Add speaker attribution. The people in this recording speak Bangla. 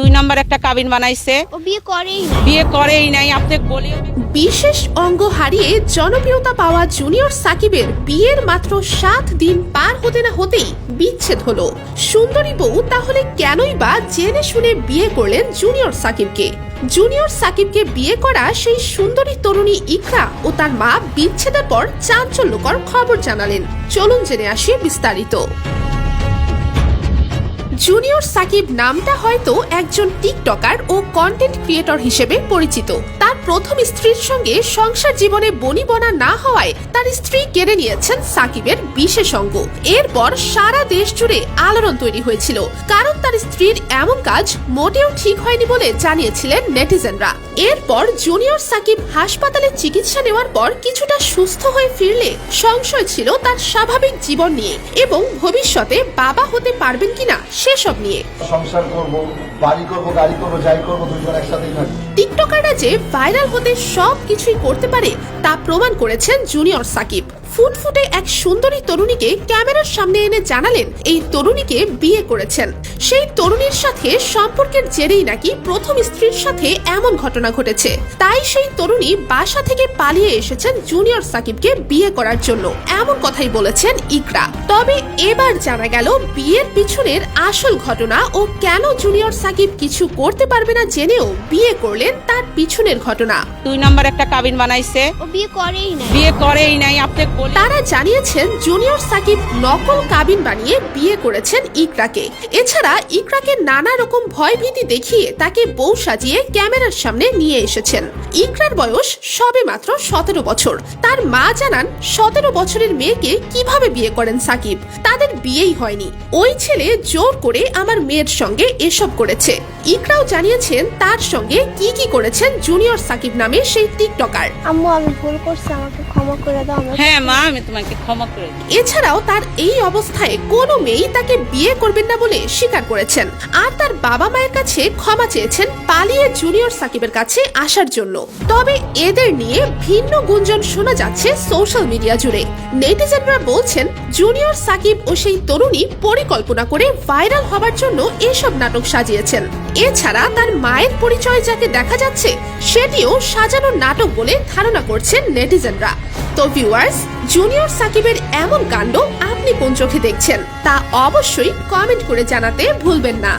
Speaker 1: দুই নম্বর একটা কাবিন বানাইছে।
Speaker 2: বিয়ে করেই
Speaker 1: বিয়ে করেই নাই আপনি বলিও
Speaker 3: বিশেষ অঙ্গ হারিয়ে জনপ্রিয়তা পাওয়া জুনিয়র সাকিবের বিয়ের মাত্র সাত দিন পার হতে না হতেই বিচ্ছেদ হলো। সুন্দরী বউ তাহলে কেনই বা জেনে শুনে বিয়ে করলেন জুনিয়র সাকিবকে? জুনিয়র সাকিবকে বিয়ে করা সেই সুন্দরী তরুণী ইকরা ও তার মা বিচ্ছেদের পর চাঞ্চল্যকর খবর জানালেন। চলুন জেনে আসি বিস্তারিত। জুনিয়র সাকিব নামটা হয়তো একজন টিকটকার ও কন্টেন্ট ক্রিয়েটর হিসেবে পরিচিত। তার প্রথম স্ত্রীর সঙ্গে সংসার জীবনে বনিবনা না হওয়ায় তার স্ত্রী কেড়ে নিয়েছেন সাকিবের বিশেষ অঙ্গ। এরপর সারা দেশ জুড়ে আলোড়ন তৈরি হয়েছিল। কারণ তার স্ত্রীর এমন কাজ মোটেও ঠিক হয়নি বলে জানিয়েছিলেন নেটিজেনরা। এরপর জুনিয়র সাকিব হাসপাতালে চিকিৎসা নেওয়ার পর কিছুটা সুস্থ হয়ে ফিরলে সংশয় ছিল তার স্বাভাবিক জীবন নিয়ে এবং ভবিষ্যতে বাবা হতে পারবেন কিনা সেসব নিয়ে।
Speaker 4: সংসার করব বাড়ি করব গাড়ি করব যাই করব দুজন একসাথেই থাকব
Speaker 3: টিকটকাররা যে ভাইরাল হতে সব কিছুই করতে পারে তা প্রমাণ করেছেন জুনিয়র সাকিব। ফুটফুটে এক সুন্দরী তরুণীকে ক্যামেরার সামনে এনে জানালেন, এই তরুণীকে বিয়ে করেছেন। সেই তরুণীর সাথে সম্পর্কের জেরেই নাকি প্রথম স্ত্রীর সাথে এমন ঘটনা ঘটেছে। তাই সেই তরুণী বাসা থেকে পালিয়ে এসেছেন জুনিয়র সাকিবকে বিয়ে করার জন্য। এমন কথাই বলেছেন ইকরা। তবে এবার জানা গেল, বিয়ের পিছনের আসল ঘটনা ও কেন জুনিয়র সাকিব কিছু করতে পারবে না জেনেও বিয়ে করলেন তার পিছনের ঘটনা।
Speaker 1: দুই নম্বর একটা কাবিন বানাইছে।
Speaker 2: ও বিয়ে করেই না
Speaker 1: বিয়ে করেই নাই আপনি বলি
Speaker 3: তারা জানিয়েছেন জুনিয়র সাকিব নকল কাবিন বানিয়ে বিয়ে করেছেন ইকরাকে। এছাড়া ইকরাকে নানা রকম ভয়ভীতি দেখিয়ে তাকে বউ সাজিয়ে ক্যামেরার সামনে নিয়ে এসেছেন। ইকরার বয়স সবে মাত্র সতেরো বছর। তার মা জানান সতেরো বছরের মেয়েকে কীভাবে বিয়ে করেন সাকিব? তাদের বিয়েই হয়নি। ওই ছেলে জোর করে আমার মেয়ের সঙ্গে এসব করেছে। ইকরাও জানিয়েছেন তার সঙ্গে কি কি করেছেন জুনিয়র সাকিব নামে সেই টিকটকার।
Speaker 2: আম্মু আমি ভুল করছি আমাকে ক্ষমা করে দাও
Speaker 1: হ্যাঁ মা আমি তোমাকে ক্ষমা করে দিই।
Speaker 3: এছাড়াও তার এই অবস্থায় কোনো মেয়েই তাকে বিয়ে করবেন না বলে স্বীকার করেছেন। আর তার বাবা মায়ের কাছে ক্ষমা চেয়েছেন পালিয়ে জুনিয়র সাকিবের কাছে আসার জন্য। তবে এদের নিয়ে ভিন্ন গুঞ্জন শোনা যাচ্ছে সোশ্যাল মিডিয়া জুড়ে। নেটিজেনরা বলছেন জুনিয়র সাকিব ও সেই তরুণী পরিকল্পনা করে ভাইরাল হবার জন্য এসব নাটক সাজিয়েছেন। এছাড়া তার মায়ের পরিচয় যাকে দেখা যাচ্ছে সেটিও সাজানো নাটক বলে ধারণা করছেন নেটিজেনরা। তো ভিউয়ার্স জুনিয়র সাকিবের এমন কাণ্ড আপনি কোন চোখে দেখছেন তা অবশ্যই কমেন্ট করে জানাতে ভুলবেন না।